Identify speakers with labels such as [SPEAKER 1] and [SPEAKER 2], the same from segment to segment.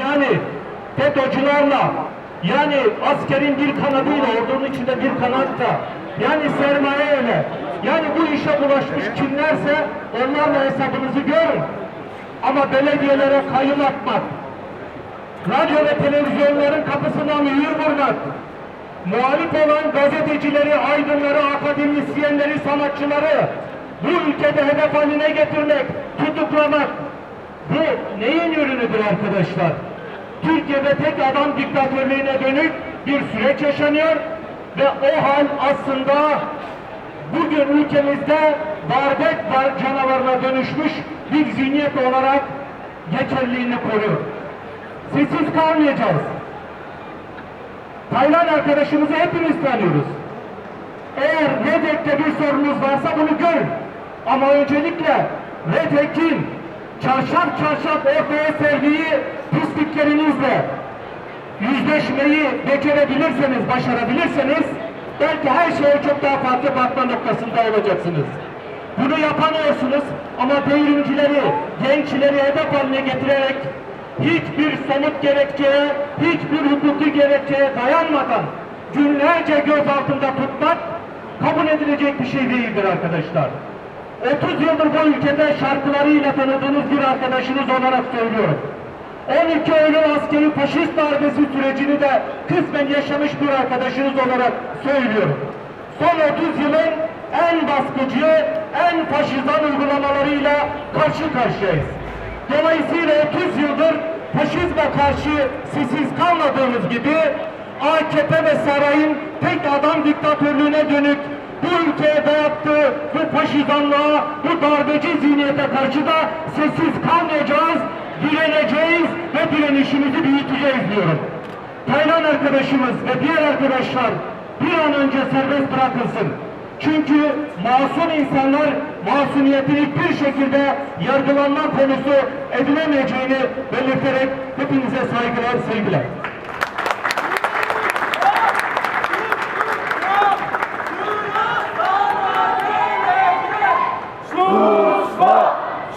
[SPEAKER 1] Yani FETÖ'cülerle yani askerin bir kanadıyla ordunun içinde bir kanat da yani sermayeyle yani bu işe bulaşmış kimlerse onlarla hesabınızı görün. Ama belediyelere kayyum atmak, radyo ve televizyonların kapısına mühür vurmak, muhalif olan gazetecileri, aydınları, akademisyenleri, sanatçıları bu ülkede hedef haline getirmek, tutuklamak, bu neyin ürünüdür arkadaşlar? Türkiye'de tek adam diktatörlüğüne dönük bir süreç yaşanıyor ve o hal aslında bugün ülkemizde darbe var canavarına dönüşmüş bir zihniyet olarak geçerliliğini koruyor. Sessiz kalmayacağız. Taylan arkadaşımızı hepimiz tanıyoruz. Eğer Redek'te bir sorunuz varsa bunu görün. Ama öncelikle Redek'in çarşaf çarşaf ortaya serdiği pisliklerinizle yüzleşmeyi becerebilirseniz, başarabilirseniz belki her şeye çok daha farklı bakma noktasında olacaksınız. Bunu yapamıyorsunuz ama devrimcileri, gençleri hedef haline getirerek hiçbir somut gerekçeye, hiçbir hukuki gerekçeye dayanmadan günlerce göz altında tutmak kabul edilecek bir şey değildir arkadaşlar. 30 yıldır bu ülkede şarkılarıyla tanıdığınız bir arkadaşınız olarak söylüyorum. 12 Eylül askeri faşist darbesi sürecini de kısmen yaşamış bir arkadaşınız olarak söylüyorum. Son 30 yılın en baskıcı, en faşizan uygulamalarıyla karşı karşıyayız. Dolayısıyla 30 yıldır faşizme karşı sessiz kalmadığımız gibi AKP ve sarayın tek adam diktatörlüğüne dönük bu ülkeye dayattığı bu bu darbeci zihniyete karşı da sessiz kalmayacağız, direneceğiz ve direnişimizi büyüteceğiz diyorum. Taylan arkadaşımız ve diğer arkadaşlar bir an önce serbest bırakılsın. Çünkü masum insanlar masumiyetini hiçbir şekilde yargılanma konusu edilemeyeceğini belirterek hepinize saygılar, sevgiler.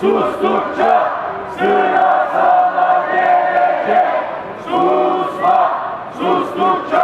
[SPEAKER 1] sustukça sıra sana gelecek. Susma, sustukça